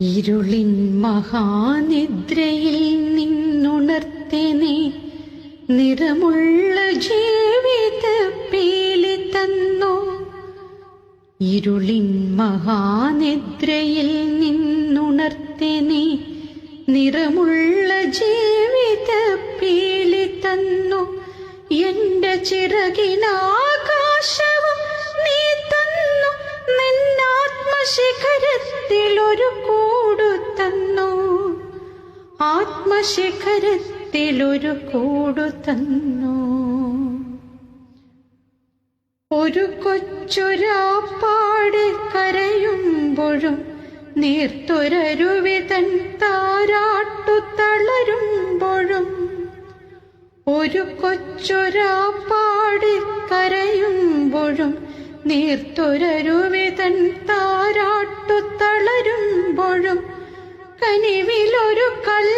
ഇരുളിൻ മഹാനിദ്രയിൽ നിന്നുണർത്തേനെ. നിറമുള്ള ജീവിത പേലി തന്നു. ഇരുളിൻ മഹാനിദ്രയിൽ നിന്നുണർത്തേനെ. നിറമുള്ള ജീവിത പേലി തന്നു. എന്റെ ചിറകിനാകാശവും നീ തന്നു. നിന്നാത്മശിഖരത്തിൽ ആത്മശിഖരത്തിൽ ഒരു കൂടു തന്നു. ഒരു കൊച്ചൊരാപ്പാട് കരയുമ്പോഴും നീർത്തൊരരുവിതൻ താരാട്ടു തളരുമ്പോഴും ഒരു കൊച്ചൊരാപ്പാട് കരയുമ്പോഴും നീർത്തൊരരുവിതൻ താരാട്ടു തളരുമ്പോഴും കനിവിലൊരു കല്ലു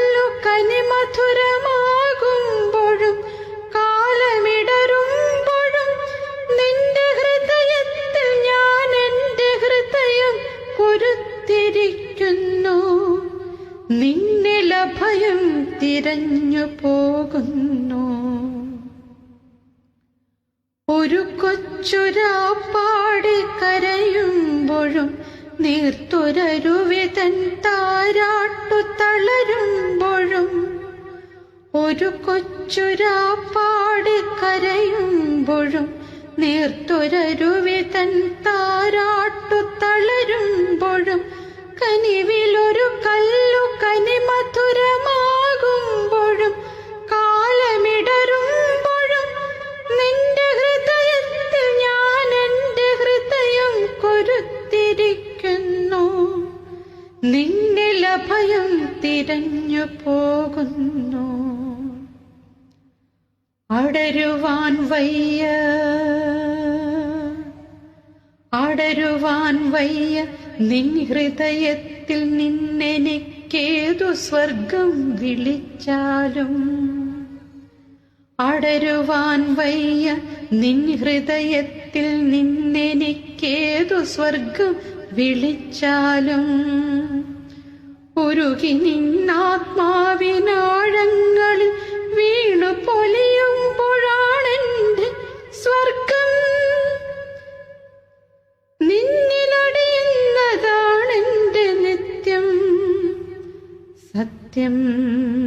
നിന്നിൽ അഭയം തിരഞ്ഞു പോകുന്നു. ഒരു കൊച്ചുരാപ്പാടി കരയുമ്പോഴും നീർത്തുരരുവിതൻ താരാട്ടു തളരുമ്പോഴും ഒരു കൊച്ചുരാപ്പാടി കരയുമ്പോഴും നീർത്തുരരുവിതൻ താരാട്ടു തളരുമ്പോഴും കനിവിലൊരു അഭയം തിരഞ്ഞു പോകുന്നു. അടരുവാൻ വയ്യ. അടരുവാൻ വയ്യ. നിൻ ഹൃദയത്തിൽ നിന്നെനിക്കേതു സ്വർഗം വിളിച്ചാലും. അടരുവാൻ വയ്യ. നിൻ ഹൃദയത്തിൽ നിന്നെനിക്കേതു സ്വർഗം വിളിച്ചാലും. ഉരുകി നിന്നാത്മാവിനാഴങ്ങളിൽ വീണു പൊലിയുമ്പോഴാണെന്റെ സ്വർഗം. നിന്നിലടിയുന്നതാണെന്റെ നിത്യം. സത്യം.